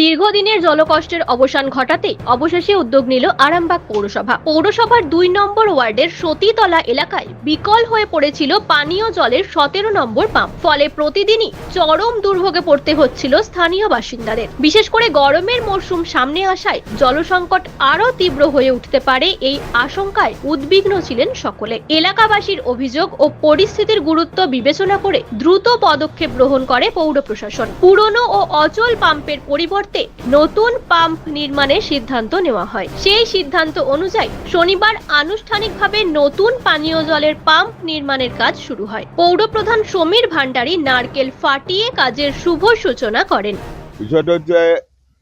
দীর্ঘদিনের জলকষ্টের অবসান ঘটাতে অবশেষে উদ্যোগ নিল আরামবাগ পৌরসভা। পৌরসভার দুই নম্বর ওয়ার্ডের সতীতলা এলাকায় বিকল হয়ে পড়েছিল পানীয় জলের সতেরো নম্বর পাম্প। ফলে প্রতিদিনই চরম দুর্ভোগে পড়তে হচ্ছিল স্থানীয় বাসিন্দাদের। বিশেষ করে গরমের মরশুম সামনে আসায় জলসংকট আরও তীব্র হয়ে উঠতে পারে এই আশঙ্কায় উদ্বিগ্ন ছিলেন সকলে। এলাকাবাসীর অভিযোগ ও পরিস্থিতির গুরুত্ব বিবেচনা করে দ্রুত পদক্ষেপ গ্রহণ করে পৌর প্রশাসন। পুরনো ও অচল পাম্পের পরিবর্তে নতুন পাম্প নির্মাণের সিদ্ধান্ত নেওয়া হয়। সেই সিদ্ধান্ত অনুযায়ী শনিবার আনুষ্ঠানিকভাবে নতুন পানীয় জলের পাম্প নির্মাণের কাজ শুরু হয়। পৌর প্রধান সমীর ভান্ডারী নারকেল ফাটিয়ে কাজের শুভ সূচনা করেন। বিষয়টা হচ্ছে,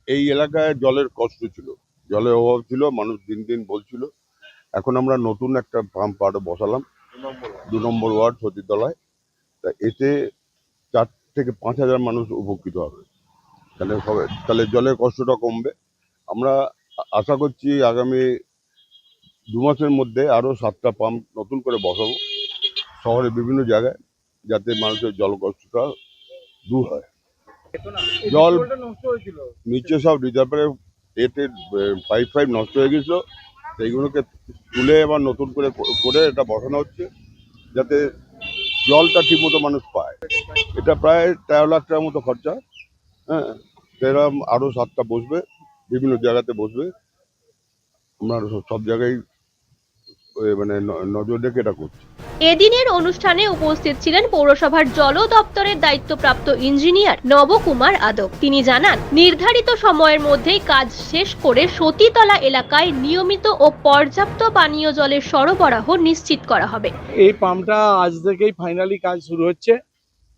এই এলাকায় জলের কষ্ট ছিল। জলের অভাব ছিল, মানুষ দিন দিন বলছিল। এখন আমরা নতুন একটা পাম্প আরও বসালাম। দু নম্বর ওয়ার্ড সতীতলায় তা এতে চার থেকে পাঁচ হাজার মানুষ উপকৃত হবে। তাহলে সবাই তাহলে জলের কষ্টটা কমবে। আমরা আশা করছি আগামী দু মাসের মধ্যে আরও সাতটা পাম্প নতুন করে বসাবো শহরের বিভিন্ন জায়গায়, যাতে মানুষের জল কষ্টটা দূর হয়। জল নিচে সব রিজার্ভারের এতে পাইপ ফাইপ নষ্ট হয়ে গেছিল। সেইগুলোকে তুলে আবার নতুন করে করে এটা বসানো হচ্ছে, যাতে জলটা ঠিকমতো মানুষ পায়। এটা প্রায় তেরো লাখ টাকার মতো খরচা হ্যাঁ। সেরকম আরও সাতটা বসবে বিভিন্ন জায়গাতে বসবে। আমরা সব- সব জায়গায় মানে ন- নজর রেখে এটা করছি। এদিনের অনুষ্ঠানে উপস্থিত ছিলেন পৌরসভার জল দপ্তরের দায়িত্বপ্রাপ্ত ইঞ্জিনিয়ার নবকুমার আদক। তিনি জানান নির্ধারিত সময়ের মধ্যেই কাজ শেষ করে সতীতলা এলাকায় নিয়মিত ও পর্যাপ্ত পানীয় জলের সরবরাহ নিশ্চিত করা হবে। এই পাম্পটা আজ থেকেই ফাইনালি কাজ শুরু হচ্ছে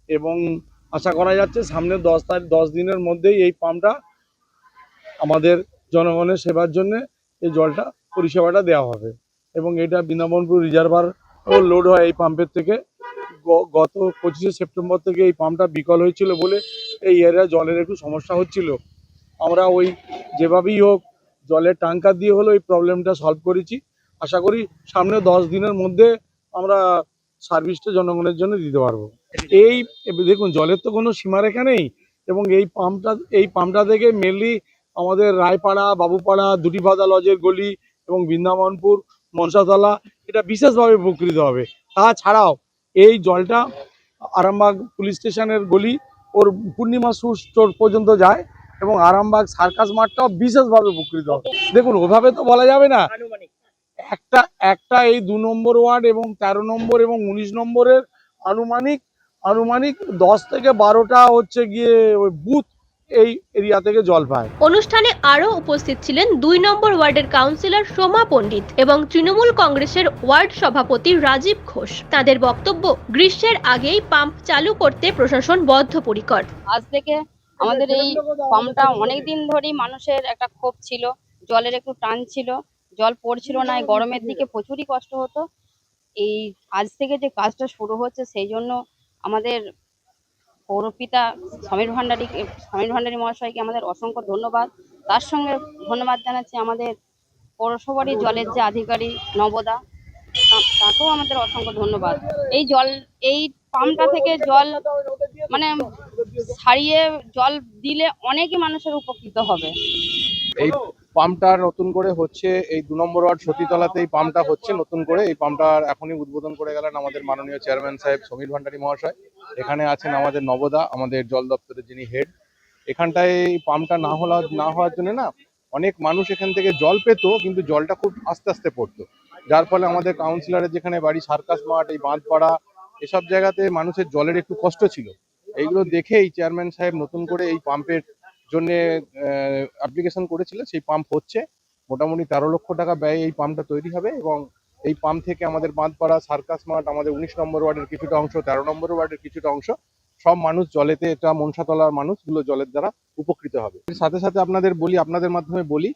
এবং আশা করা যাচ্ছে সামনে দশ তারিখ, দশ দিনের মধ্যেই এই পাম্পটা আমাদের জনগণের সেবার জন্য এই জলটা পরিষেবাটা দেওয়া হবে। এবং এটা বৃন্দাবনপুর রিজার্ভার ও লোড হয় এই পাম্পের থেকে। গত পঁচিশে সেপ্টেম্বর থেকে এই পাম্পটা বিকল হয়েছিল বলে এই এরিয়া জলের একটু সমস্যা হচ্ছিল। আমরা ওই যেভাবেই হোক জলের ট্যাঙ্কার দিয়ে হলো এই প্রবলেমটা সলভ করেছি। আশা করি সামনে দশ দিনের মধ্যে আমরা সার্ভিসটা জনগণের জন্য দিতে পারব। এই দেখুন জলের তো কোনো সীমারেখা নেই এবং এই পাম্পটা এই পাম্পটা থেকে মেনলি আমাদের রায়পাড়া বাবুপাড়া দুটিবাদা লজের গলি এবং বৃন্দাবনপুর মনসাতলা এটা বিশেষভাবে উপকৃত হবে। তাছাড়াও এই জলটা আরামবাগ পুলিশ স্টেশনের গলি ওর পূর্ণিমা শু স্টোর পর্যন্ত যায় এবং আরামবাগ সার্কাস মাঠটাও বিশেষভাবে উপকৃত হবে। দেখুন ওভাবে তো বলা যাবে না একটা একটা এই দু নম্বর ওয়ার্ড এবং তেরো নম্বর এবং উনিশ নম্বরের আনুমানিক আনুমানিক দশ থেকে বারোটা হচ্ছে গিয়ে ওই বুথ এই এরিয়া থেকে জল পায়। অনুষ্ঠানে আরও উপস্থিত ছিলেন দুই নম্বর ওয়ার্ডের কাউন্সিলর সোমা পণ্ডিত এবং তৃণমূল কংগ্রেসের ওয়ার্ড সভাপতি রাজীব ঘোষ। তাদের বক্তব্য গ্রীষ্মের আগেই পাম্প চালু করতে প্রশাসন বদ্ধপরিকর। আজ থেকে আমাদের এই পাম্পটা অনেক দিন ধরেই মানুষের একটা ক্ষোভ ছিল জলের একটু টান ছিল। জল পড়ছিল না এই গরমের দিকে প্রচুরই কষ্ট হতো। এই আজ থেকে যে কাজটা শুরু হচ্ছে সেই জন্য আমাদের পৌরপিতা সমীর ভান্ডারী সমীর ভান্ডারী মহাশয়কে আমাদের অসংখ্য ধন্যবাদ। তার সঙ্গে ধন্যবাদ জানাচ্ছি আমাদের পৌরসভারই জলের যে আধিকারিক নবদা তাকেও আমাদের অসংখ্য ধন্যবাদ। এই জল এই পাম্পটা থেকে জল মানে ছাড়িয়ে জল দিলে অনেকই মানুষের উপকৃত হবে। এই পাম্পটা নতুন করে হচ্ছে, এই দু নম্বর ওয়ার্ড সতীতলাতে এই পাম্পটা হচ্ছে নতুন করে। এই পাম্পটার এখনই উদ্বোধন করে গেলেন আমাদের মাননীয় চেয়ারম্যান সাহেব সমীর ভান্ডারী মহাশয়। এখানে আছেন আমাদের নবদা, আমাদের জল দপ্তরের যিনি হেড। এখানটায় এই পাম্পটা না হওয়া না হওয়ার জন্য না, অনেক মানুষ এখান থেকে জল পেতো, কিন্তু জলটা খুব আস্তে আস্তে পড়তো। যার ফলে আমাদের কাউন্সিলরের যেখানে বাড়ি, সার্কাস মাঠ, এই বাঁধপাড়া, এসব জায়গাতে মানুষের জলের একটু কষ্ট ছিল। এইগুলো দেখেই চেয়ারম্যান সাহেব নতুন করে এই পাম্পের জন্য অ্যাপ্লিকেশন করেছিলেন সেই পাম্প হচ্ছে। মোটামুটি তেরো লক্ষ টাকা ব্যয়ে এই পাম্পটা তৈরি হবে এবং এই পাম্প থেকে আমাদের বাঁধপাড়া সার্কাস মাঠ, আমাদের উনিশ নম্বর ওয়ার্ডের কিছুটা অংশ, তেরো নম্বর ওয়ার্ডের কিছুটা অংশ, সব মানুষ জলেতে, এটা মনসাতলার মানুষগুলো জলের দ্বারা উপকৃত হবে। সাথে সাথে আপনাদের বলি, আপনাদের মাধ্যমে বলি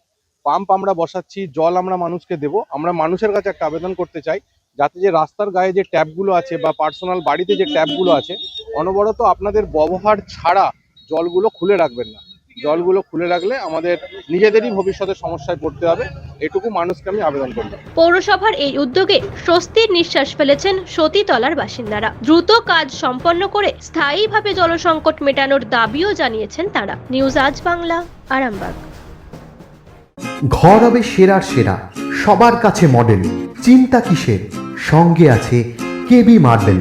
পাম্প আমরা বসাচ্ছি, জল আমরা মানুষকে দেব। আমরা মানুষের কাছে একটা আবেদন করতে চাই, যাতে যে রাস্তার গায়ে যে ট্যাপগুলো আছে বা পার্সোনাল বাড়িতে যে ট্যাপগুলো আছে, অনবরত আপনাদের ব্যবহার ছাড়া জলগুলো খুলে রাখবেন না। জলগুলো খুলে রাখলে আমাদের নিজেদেরই ভবিষ্যতে সমস্যায় পড়তে হবে। এটুকু মানুষকে আমি আবেদন করলাম পৌরসভার এই উদ্যোগে স্বস্তির নিঃশ্বাস ফেলেছেন সতীতলার বাসিন্দারা। দ্রুত কাজ সম্পন্ন করে স্থায়ীভাবে জলসংকট মেটানোর দাবিও জানিয়েছেন তারা। নিউজ আজ বাংলা আরামবাগ। ঘর হবে সেরার সেরা সবার কাছে মডেল চিন্তা কিসের? সঙ্গে আছে KB marble.